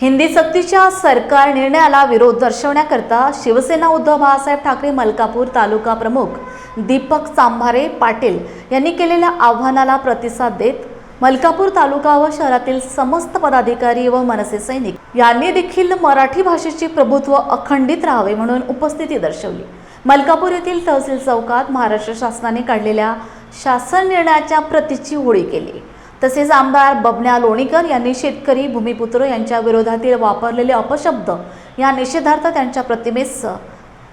हिंदी सक्तीच्या सरकार निर्णयाला विरोध दर्शवण्याकरता शिवसेना उद्धव बाळासाहेब ठाकरे मलकापूर तालुका प्रमुख दीपक चांभारे पाटील यांनी केलेल्या आव्हानाला प्रतिसाद देत मलकापूर तालुका व शहरातील समस्त पदाधिकारी व मनसे सैनिक यांनी देखील मराठी भाषेचे प्रभुत्व अखंडित राहावे म्हणून उपस्थिती दर्शवली. मलकापूर येथील तहसील चौकात महाराष्ट्र शासनाने काढलेल्या शासन निर्णयाच्या प्रतीची होळी केली. तसेच आमदार बबन्या लोणीकर यांनी शेतकरी भूमिपुत्र यांच्या विरोधातील वापरलेले अपशब्द या निषेधार्थ त्यांच्या प्रतिमेस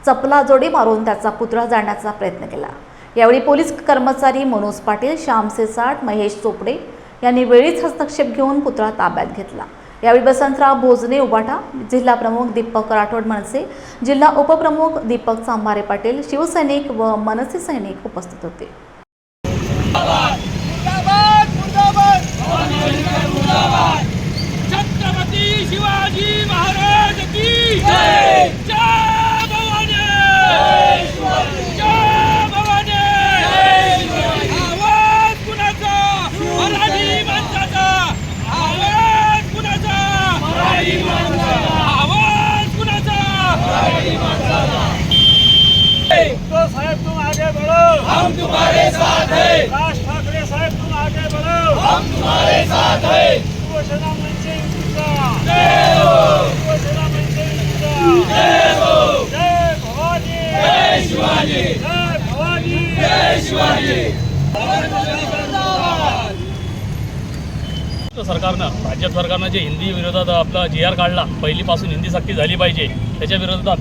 चपला जोडी मारून त्याचा पुतळा जाळण्याचा प्रयत्न केला. यावेळी पोलीस कर्मचारी मनोज पाटील श्याम सेसाट महेश चोपडे यांनी वेळीच हस्तक्षेप घेऊन पुतळा ताब्यात घेतला. यावेळी वसंतराव भोजने उबाटा जिल्हा प्रमुख दीपक राठोड मनसे जिल्हा उपप्रमुख दीपक चांभारे पाटील शिवसैनिक व मनसे सैनिक उपस्थित होते मुर्दाबाद मुर्दाबाद छत्रपती शिवाजी महाराज की जय जय भवानी जय भवानी आवाज कुणाचा मराठी माणसाचा आवाज कुणाचा आवाज कुणाचा तो साहेब तुम आगे बढ़ो हम तुम्हारे साथ हैं। राज ठाकरे साहेब तुम आगे बढ़ो। हम तुम्हारे साथ हैं। शिवसेना जय हो। शिवसेना जय हो। जय भवानी। जय शिवाजी। जय भवानी। जय शिवाजी। तर सरकारनं राज्य सरकारनं जे हिंदी विरोधात आपला जी आर काढला पहिलीपासून हिंदी सक्ती झाली पाहिजे त्याच्या विरोधात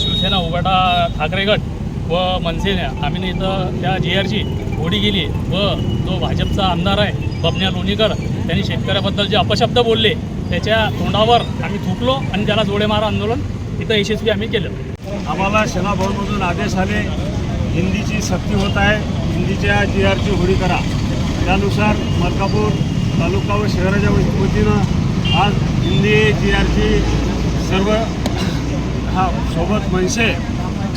शिवसेना उभाटा ठाकरे गट व मनसेने आम्ही इथं त्या जी आरची होडी गेली व जो भाजपचा आमदार आहे बबन्या लोणीकर त्यांनी शेतकऱ्याबद्दल जे अपशब्द बोलले त्याच्या तोंडावर आम्ही थुकलो आणि त्याला जोडेमार आंदोलन इथं यशस्वी आम्ही केलं. आम्हाला सेनाभवनमधून आदेश आले हिंदीची सक्ती होत आहे हिंदीच्या जी आरची होडी करा. त्यानुसार मलकापूर तालुका व शहराच्या वतीनं आज हिंदी जी आरची सर्व हा सोबत मनसे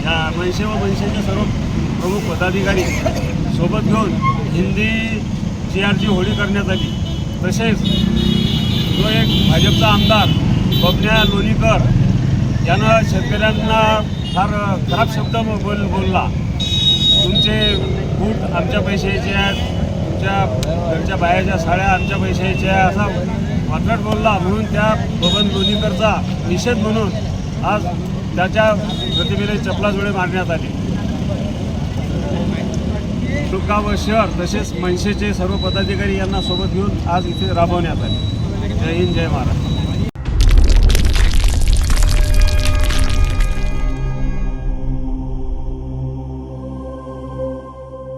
या मनसे व मनसेचे सर्व प्रमुख पदाधिकारी सोबत घेऊन हिंदी जी आरची होळी करण्यात आली. तसेच जो एक भाजपचा आमदार बबन्या लोणीकर यानं शेतकऱ्यांना फार खराब शब्द बोल बोलला. तुमचे बूट आमच्या पैशाचे आहेत तुमच्या घरच्या बायाच्या साड्या आमच्या पैशाचे आहे असा वात्रट बोलला. म्हणून त्या बबन लोणीकरचा निषेध म्हणून आज त्याच्या प्रतिमेला चपलाजोडे मारण्यात आले. तालुका व शहर तसेच मनसेचे सर्व पदाधिकारी यांना सोबत घेऊन आज इथे राबवण्यात आले. जय हिंद जय महाराष्ट्र.